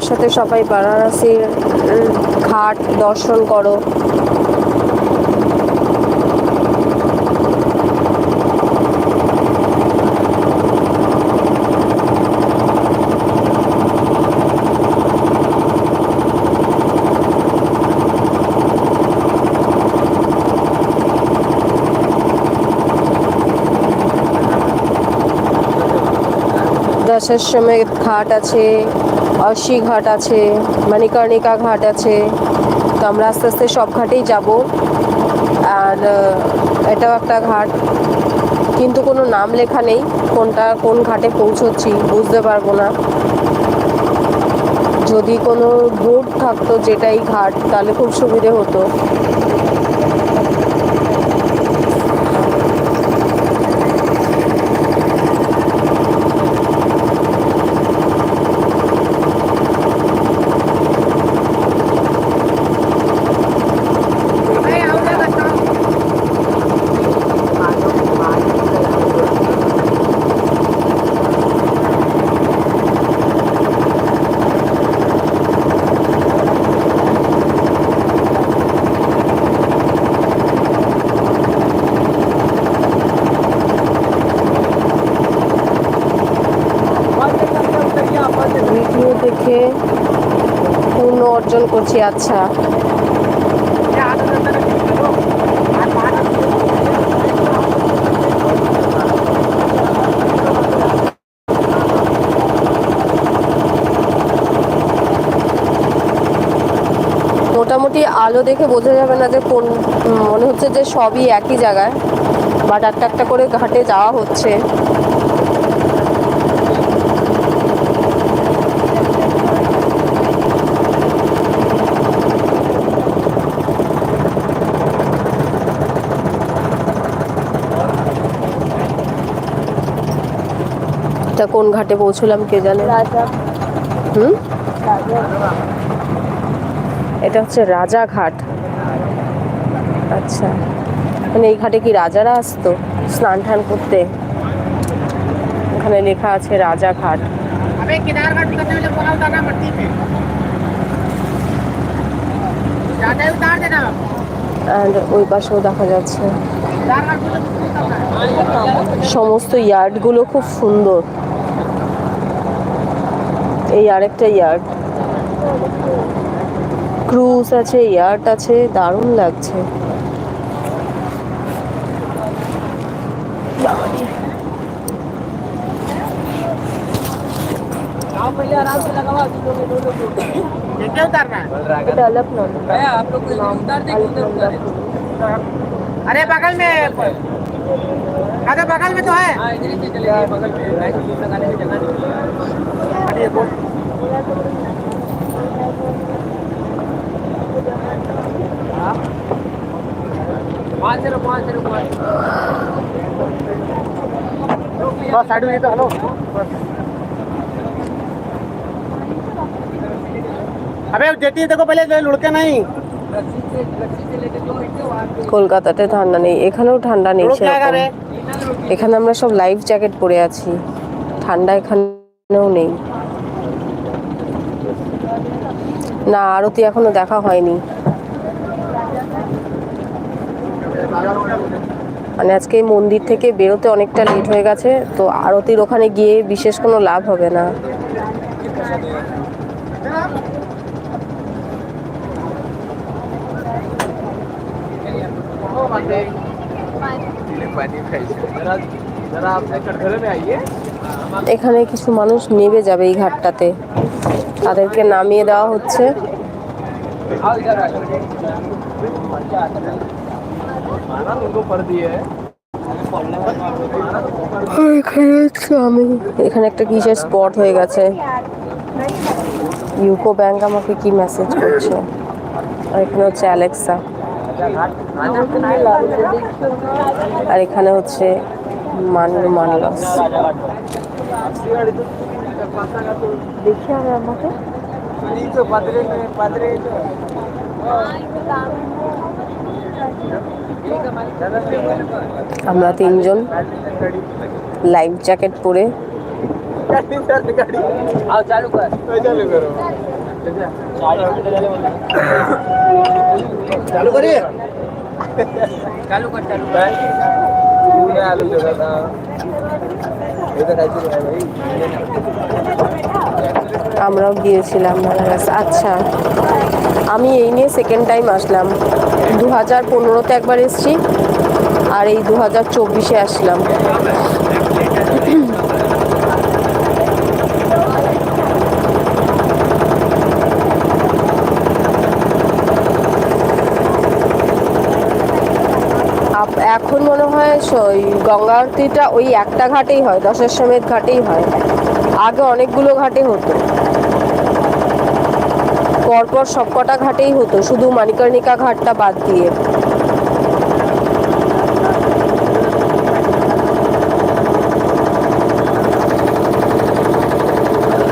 আমার সাথে সবাই বারাণসীর ঘাট দর্শন করো। দশাশ্রমের ঘাট আছে অশ্বী ঘাট আছে মণিকর্ণিকা ঘাট আছে। তো আমরা আস্তে আস্তে সব ঘাটেই যাব। আর এটাও একটা ঘাট। কিন্তু কোনো নাম লেখা নেই, কোনটা কোন ঘাটে পৌঁছচ্ছি বুঝতে পারব না। যদি কোনো বোর্ড থাকতো যেটাই ঘাট, তাহলে খুব সুবিধে হতো ভিডিও দেখে পূর্ণ অর্জন করছি আচ্ছা। মোটামুটি আলো দেখে বোঝা যাবে না যে কোন মনে হচ্ছে যে সবই একই জায়গায় বাট একটা একটা করে ঘাটে যাওয়া হচ্ছে। তা কোন ঘাটে পৌঁছলাম কে জানে? হুম? এটা হচ্ছে রাজা ঘাট। আচ্ছা। মানে এই ঘাটে কি রাজারা আসতো স্নান টান করতে? এখানে লেখা আছে রাজা ঘাট। অ্যান্ড ওই পাশেও দেখা যাচ্ছে। সমস্ত ইয়ার্ডগুলো খুব সুন্দর। এই আরেকটা ইয়ার্ড ক্রুজ আছে ইয়ার্ড আছে দারুণ লাগছে आओ पहले आराम से लगाओ ये क्या उतारना है এটা আলাপনন্দা आप लोग उतार देंगे उधर उतारे अरे बगल में अरे बगल में तो है। बस साइड में तो हेलो। अबे देती है देखो पहले लुड़के नहीं। কলকাতাতে ঠান্ডা নেই এখানেও ঠান্ডা নেই এখানে আমরা সব লাইফ জ্যাকেট পরে আছি ঠান্ডা এখানেও নেই। না আরতি এখনও দেখা হয়নি। মানে আজকে এই মন্দির থেকে বেরোতে অনেকটা লেট হয়ে গেছে তো আরতির ওখানে গিয়ে বিশেষ কোনো লাভ হবে না। এখানে কিছু মানুষ নেবে যাবে এই ঘাটটাতে। তাদেরকে নামিয়ে দেওয়া হচ্ছে। এখানে একটা কিসের স্পট হয়ে গেছে। ইউকো ব্যাংক আমাকে কি মেসেজ করছে? আর এখানে হচ্ছে অ্যালেক্সা আর এখানে হচ্ছে মানলো মানলাস দেখি আমরা তিনজন লাইফ জ্যাকেট পরে। চালু কর। চালু করি। চালু কর চালু আমরাও গিয়েছিলাম ওনার আচ্ছা আমি এই নিয়ে সেকেন্ড টাইম আসলাম। দু হাজার পনেরোতে একবার এসছি আর এই দু হাজার চব্বিশে আসলাম। এখন মনে হয় ওই গঙ্গা আরতিটা ওই একটা ঘাটেই হয়, দশের সমেত ঘাটেই হয়। আগে অনেকগুলো ঘাটে হতো। পরপর সবকটা ঘাটেই হতো, শুধু মানিকর্ণিকা ঘাটটা বাদ দিয়ে।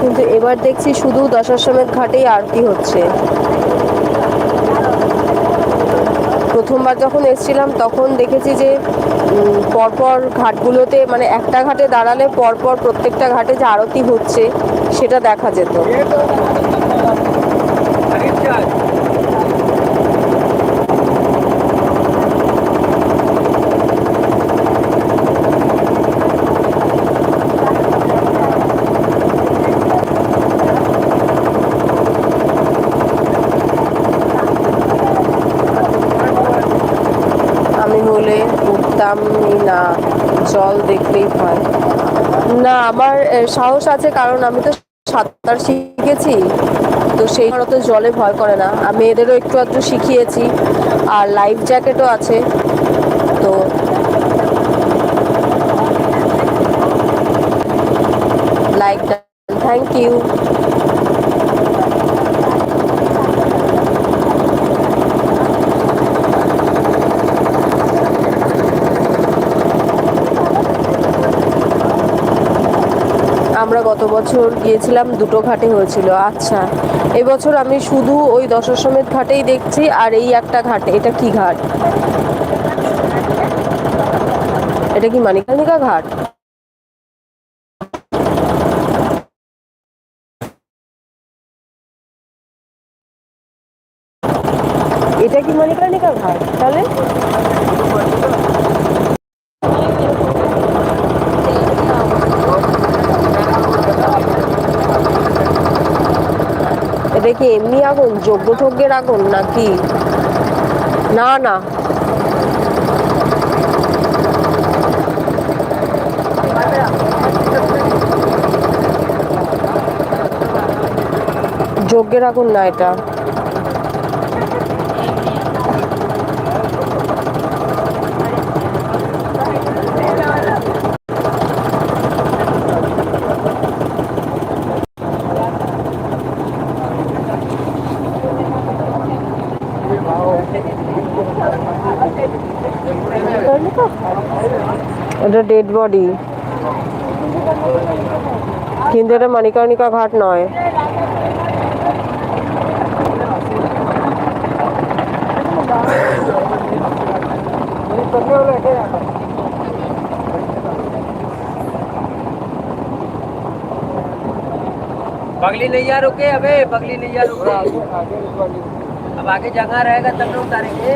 কিন্তু এবার দেখছি শুধু দশার সমেত ঘাটেই আরতি হচ্ছে। প্রথমবার যখন এসছিলাম, তখন দেখেছি যে পরপর ঘাটগুলোতে মানে একটা ঘাটে দাঁড়ালে পরপর প্রত্যেকটা ঘাটে যে আরতি হচ্ছে, সেটা দেখা যেত। না, জল দেখলেই ভয় না, আমার সাহস আছে কারণ আমি তো সাঁতার শিখেছি, তো সেই তো জলে ভয় করে না। আমি এদেরও একটু একটু শিখিয়েছি, আর লাইফ জ্যাকেটও আছে, তো লাইক থ্যাংক ইউ আমরা গত বছর গিয়েছিলাম, দুটো ঘাটে হয়েছিল। আচ্ছা এবছর আমি শুধু ওই দশাশ্বমেধ ঘাটেই দেখছি আর এই একটা ঘাটে। এটা কি ঘাট? এটা কি মানিকার্ণিকা ঘাট? এটা কি মানিকার্ণিকা ঘাট? তাহলে এটা কি? এমনি আগুন যোগ্য ঠোগ্যের আগুন নাকি? না না। যজ্ঞের আগুন না এটা। এটা ডেড বডি কিন্তু এটা মানিকর্ণিকা ঘাট নয় पगली नैया रुके अबे पगली नैया रुके अब आगे जगह रहेगा तब ना उतारेंगे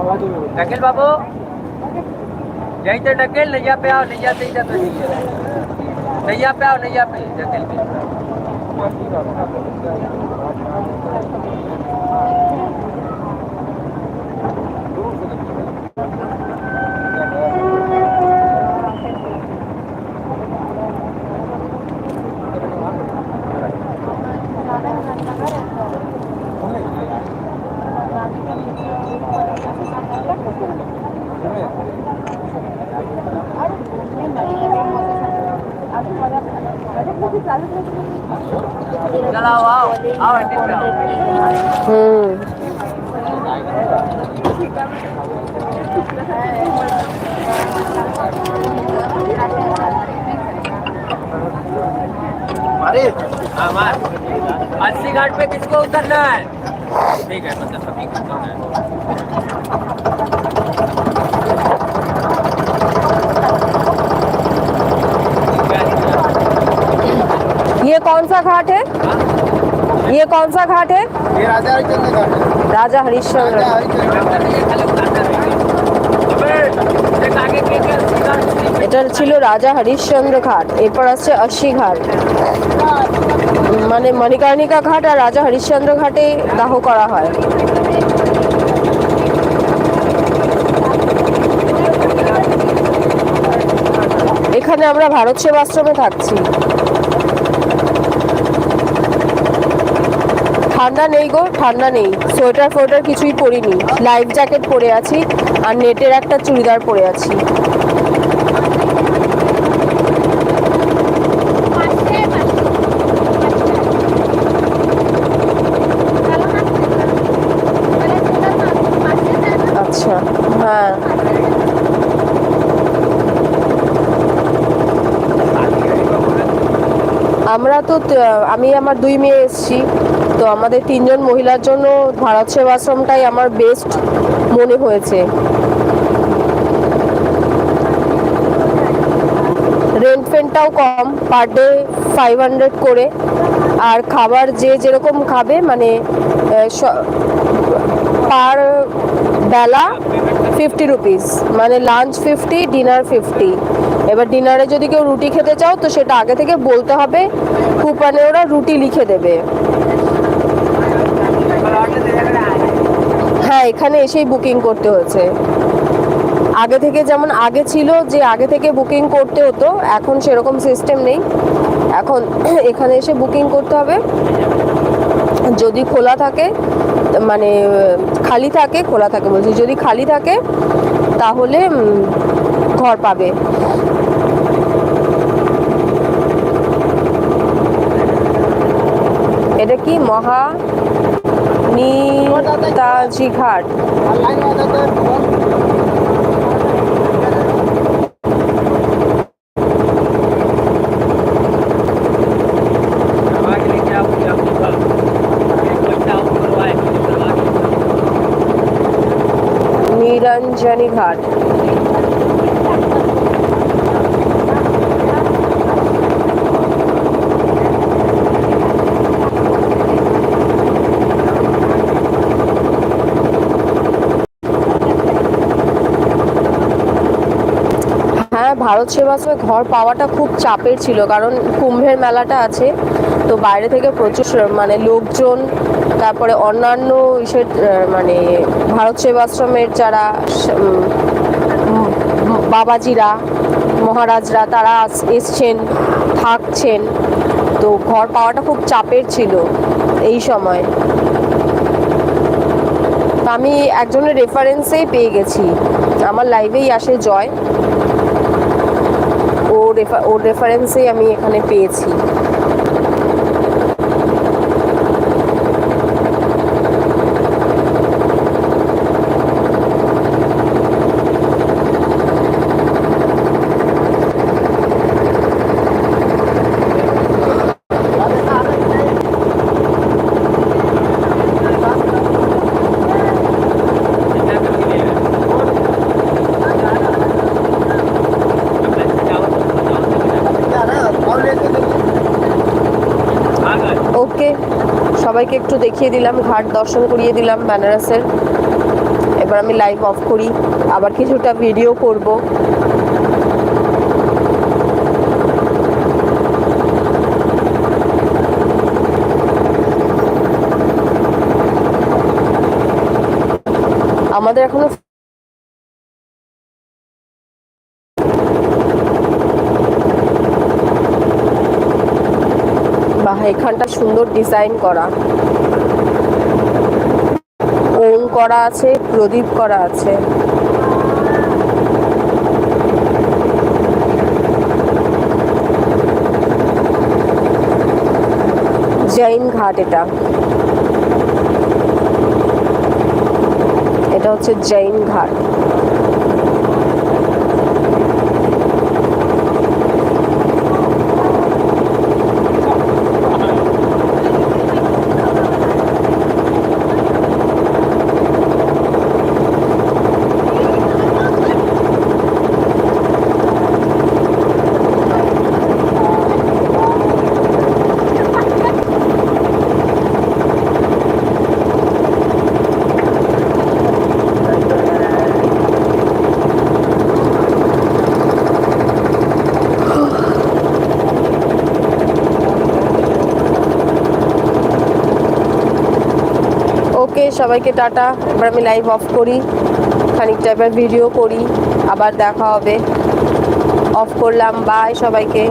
ટકેલ બાબુ જય તે ટકેલ નૈયા પે આવ નૈયા થઈ જતો નૈયા પે આવ નૈયા પે ટકેલ अस्सी घाट पे किसको उतरना है ठीक है मतलब सभी को उतरना है ये कौन सा घाट है ये कौन सा घाट है ये राजा हरिचंद्र घाट है राजा हरिश्चंद्र राजा हरिचंद्र এটা ছিল রাজা হরিশ্চন্দ্র ঘাট এরপর আসছে অশ্বী ঘাট মানে মণিকর্ণিকা ঘাট আর রাজা হরিশ্চন্দ্র ঘাটে দাহ করা হয় এখানে আমরা ভারত সেবাশ্রমে থাকছি ঠান্ডা নেই গো, ঠান্ডা নেই। সোয়েটার ফোয়েটার কিছুই পরিনি। লাইফ জ্যাকেট পরে আছি আর নেটের একটা চুড়িদার পরে আছি। আচ্ছা হ্যাঁ। আমরা তো, আমি আমার দুই মেয়ে এসেছি। তো আমাদের তিনজন মহিলার জন্য ভারত সেবাশ্রমটাই আমার বেস্ট মনে হয়েছে। রেন্ট ফেন্টটাও কম পার ডে ফাইভ হান্ড্রেড করে। আর খাবার যে যেরকম খাবে মানে পার বেলা ফিফটি রুপিস মানে লাঞ্চ ফিফটি ডিনার ফিফটি এবার ডিনারে যদি কেউ রুটি খেতে চাও, তো সেটা আগে থেকে বলতে হবে। কুপানে ওরা রুটি লিখে দেবে। হ্যাঁ এখানে এসেই বুকিং করতে হয়েছে। আগে থেকে যেমন আগে ছিল যে আগে থেকে বুকিং করতে হতো, এখন সেরকম সিস্টেম নেই। এখন এখানে এসে বুকিং করতে হবে। যদি খোলা থাকে মানে খালি থাকে, খোলা থাকে বলছি, যদি খালি থাকে, তাহলে ঘর পাবে। এটা কি মহা नेताजी घाट निरंजनी घाट ভারত সেবাশ্রমে ঘর পাওয়াটা খুব চাপের ছিল, কারণ কুম্ভের মেলাটা আছে, তো বাইরে থেকে প্রচুর মানে লোকজন, তারপরে অন্যান্য ইসের মানে ভারত সেবাশ্রমের যারা বাবাজিরা, মহারাজরা, তারা এসছেন, থাকছেন, তো ঘর পাওয়াটা খুব চাপের ছিল এই সময়। আমি একজনের রেফারেন্সেই পেয়ে গেছি। আমার লাইভেই আসে জয়। ও রেফা ওর রেফারেন্সেই আমি এখানে পেয়েছি। সবাইকে একটু দেখিয়ে দিলাম, ঘাট দর্শন করিয়ে দিলাম বেনারসের। এবার আমি লাইভ অফ করি, আবার কিছুটা ভিডিও করব। আমাদের এখনও এখানটা সুন্দর ডিজাইন করা। ওম করা আছে, প্রদীপ করা আছে। জৈন ঘাট এটা। এটা হচ্ছে জৈন ঘাট। সবাইকে টাটা। এবার আমি লাইভ অফ করি। খানিকটা এবার ভিডিও করি। আবার দেখা হবে। অফ করলাম। বাই সবাইকে।